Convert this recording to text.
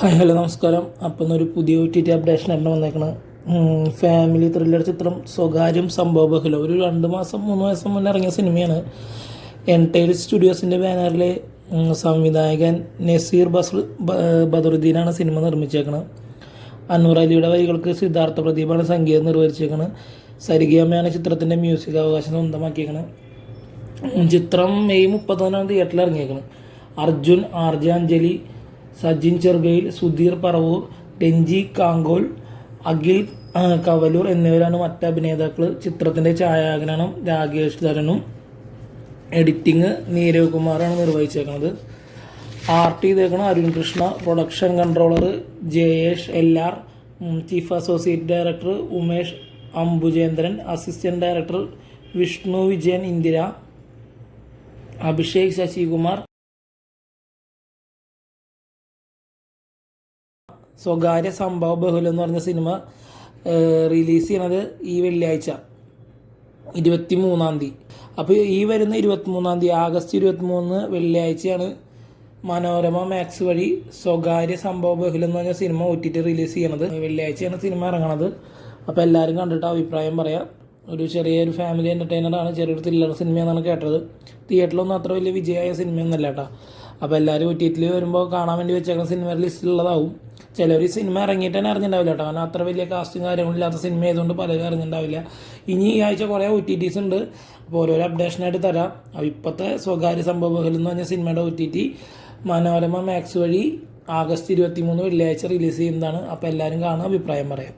Hi hello നമസ്കാരം. അപ്പം ഇന്നൊരു പുതിയ ഒ ടി ടി അപ്ഡേഷനായിട്ട് വന്നേക്കണത് ഫാമിലി ത്രില്ലർ ചിത്രം സ്വകാര്യം സംഭവബഹുലം ഒരു രണ്ട് മാസം മൂന്ന് മാസം മുന്നേ ഇറങ്ങിയ സിനിമയാണ്. എൻടൈൽ സ്റ്റുഡിയോസിന്റെ ബാനറിലെ സംവിധായകൻ നസീർ ബസ് ബദറുദ്ദീനാണ് സിനിമ നിർമ്മിച്ചേക്കണത് അന്നൂർ അലിയുടെ വരികൾക്ക് സിദ്ധാർത്ഥ പ്രദീപാണ് സംഗീതം നിർവഹിച്ചേക്കണത് സരികിയമ്മയാണ് ചിത്രത്തിന്റെ മ്യൂസിക് അവകാശം സ്വന്തമാക്കിയേക്കണത് ഉം, ചിത്രം മെയ് മുപ്പത്തൊന്നാം തിയേറ്ററിൽ ഇറങ്ങിയേക്കുന്നത് അർജുൻ ആർജാഞ്ജലി സജിൻ ചെറുകയിൽ സുധീർ പറവൂർ രഞ്ജി കാങ്കോൾ അഖിൽ കവലൂർ എന്നിവരാണ് മറ്റ് അഭിനേതാക്കൾ ചിത്രത്തിന്റെ ഛായാഗ്രഹണം രാകേഷ് ധരനും എഡിറ്റിംഗ് നീരവ് കുമാറാണ് നിർവഹിച്ചേക്കുന്നത്. ആർട്ട് ചെയ്തേക്കണം Arun Krishna production controller Jayesh L R chief associate director Umesh Ambujendran assistant director Vishnu Vijayan Indira Abhishek Sasikumar സ്വകാര്യ സംഭവ ബഹുലം എന്ന് പറഞ്ഞ സിനിമ റിലീസ് ചെയ്യണത് ഈ വെള്ളിയാഴ്ച ഇരുപത്തി മൂന്നാം തീയതി. അപ്പോൾ ഈ വരുന്ന ഇരുപത്തി മൂന്നാം തീയതി ആഗസ്റ്റ് ഇരുപത്തി മൂന്ന് വെള്ളിയാഴ്ചയാണ് മനോരമ മാക്സ് വഴി സ്വകാര്യ സംഭവ ബഹുലം എന്ന് പറഞ്ഞ സിനിമ ഒ ടി ടി റിലീസ് ചെയ്യണത്. വെള്ളിയാഴ്ചയാണ് സിനിമ ഇറങ്ങണത്. അപ്പോൾ എല്ലാവരും കണ്ടിട്ട് അഭിപ്രായം പറയാം. ഒരു ചെറിയൊരു ഫാമിലി എന്റർടൈനറാണ് ചെറിയൊരു ത്രില്ലർ സിനിമയെന്നാണ് കേട്ടത്. തിയേറ്ററിലൊന്നും അത്ര വലിയ വിജയമായ സിനിമയൊന്നുമല്ല കേട്ടോ. അപ്പോൾ എല്ലാവരും ഒ ടി ടിയിൽ വരുമ്പോൾ കാണാൻ വേണ്ടി വെച്ചേക്കുന്ന സിനിമ ലിസ്റ്റിലുള്ളതാവും ചിലർ സിനിമ ഇറങ്ങിയിട്ട് തന്നെ അറിഞ്ഞിട്ടുണ്ടാവില്ല കേട്ടോ. കാരണം അത്ര വലിയ കാസ്റ്റും കാര്യങ്ങളില്ലാത്ത സിനിമ ആയതുകൊണ്ട് പലരും അറിഞ്ഞിട്ടുണ്ടാവില്ല ഇനി ഈ ആഴ്ച കുറേ ഒ ടി ടീസ് ഉണ്ട്. അപ്പോൾ ഓരോരോ അപ്ഡേഷനായിട്ട് തരാം. അപ്പോൾ ഇപ്പോഴത്തെ സ്വകാര്യ സംഭവങ്ങൾ എന്ന് പറഞ്ഞ സിനിമയുടെ O T T Manorama max വഴി ആഗസ്റ്റ് ഇരുപത്തി മൂന്ന് വെള്ളിയാഴ്ച റിലീസ് ചെയ്യുന്നതാണ്. അപ്പോൾ എല്ലാവരും കാണുക അഭിപ്രായം പറയാം.